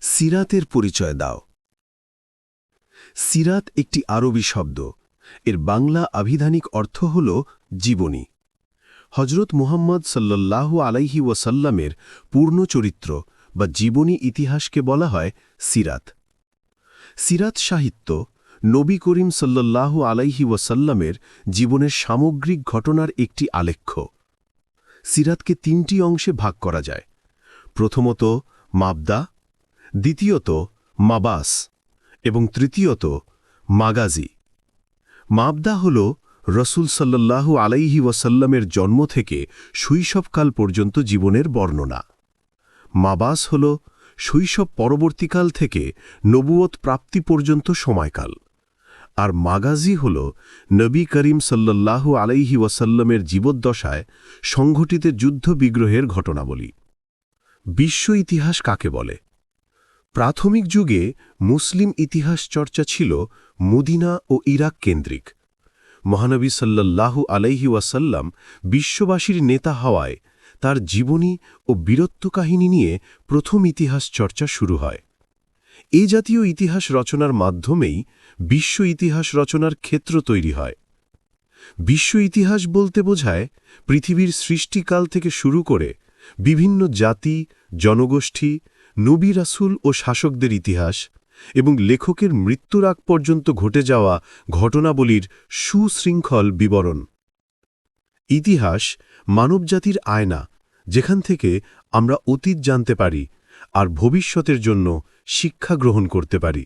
সিরাতের পরিচয় দাও। সিরাত একটি আরবি শব্দ। এর বাংলা আভিধানিক অর্থ হল জীবনী। হজরত মুহাম্মদ সাল্লাল্লাহু আলাইহি ওয়াসাল্লামের পূর্ণ চরিত্র বা জীবনী ইতিহাসকে বলা হয় সিরাত। সিরাত সাহিত্য নবী করিম সাল্লাল্লাহু আলাইহি ওয়াসাল্লামের জীবনের সামগ্রিক ঘটনার একটি আলেখ্য। সিরাতকে তিনটি অংশে ভাগ করা যায়। প্রথমত, মাবদা দ্বিতীয়ত, মাবাস এবং তৃতীয়ত, মাগাজি। মাবদা হল রসুল সাল্লাল্লাহু আলাইহি ওয়াসাল্লামের জন্ম থেকে শৈশবকাল পর্যন্ত জীবনের বর্ণনা। মাবাস হল শৈশব পরবর্তীকাল থেকে নবুয়ত প্রাপ্তি পর্যন্ত সময়কাল। আর মাগাজি হল নবী করিম সাল্লাল্লাহু আলাইহি ওয়াসাল্লামের জীবদ্দশায় সংঘটিত যুদ্ধ বিগ্রহের ঘটনাবলী। বিশ্ব ইতিহাস কাকে বলে? প্রাথমিক যুগে মুসলিম ইতিহাস চর্চা ছিল মুদিনা ও ইরাক কেন্দ্রিক। মহানবী সাল্লাল্লাহু আলাইহি ওয়াসাল্লাম বিশ্ববাসীর নেতা হওয়ায় তার জীবনী ও বীরত্ব কাহিনী নিয়ে প্রথম ইতিহাস চর্চা শুরু হয়। এ জাতীয় ইতিহাস রচনার মাধ্যমেই বিশ্ব ইতিহাস রচনার ক্ষেত্র তৈরি হয়। বিশ্ব ইতিহাস বলতে বোঝায় পৃথিবীর সৃষ্টিকাল থেকে শুরু করে বিভিন্ন জাতি, জনগোষ্ঠী নবী রাসুল ও শাসকদের ইতিহাস এবং লেখকের মৃত্যুর আগ পর্যন্ত ঘটে যাওয়া ঘটনাবলীর সুশৃঙ্খল বিবরণ। ইতিহাস মানবজাতির আয়না, যেখান থেকে আমরা অতীত জানতে পারি আর ভবিষ্যতের জন্য শিক্ষা গ্রহণ করতে পারি।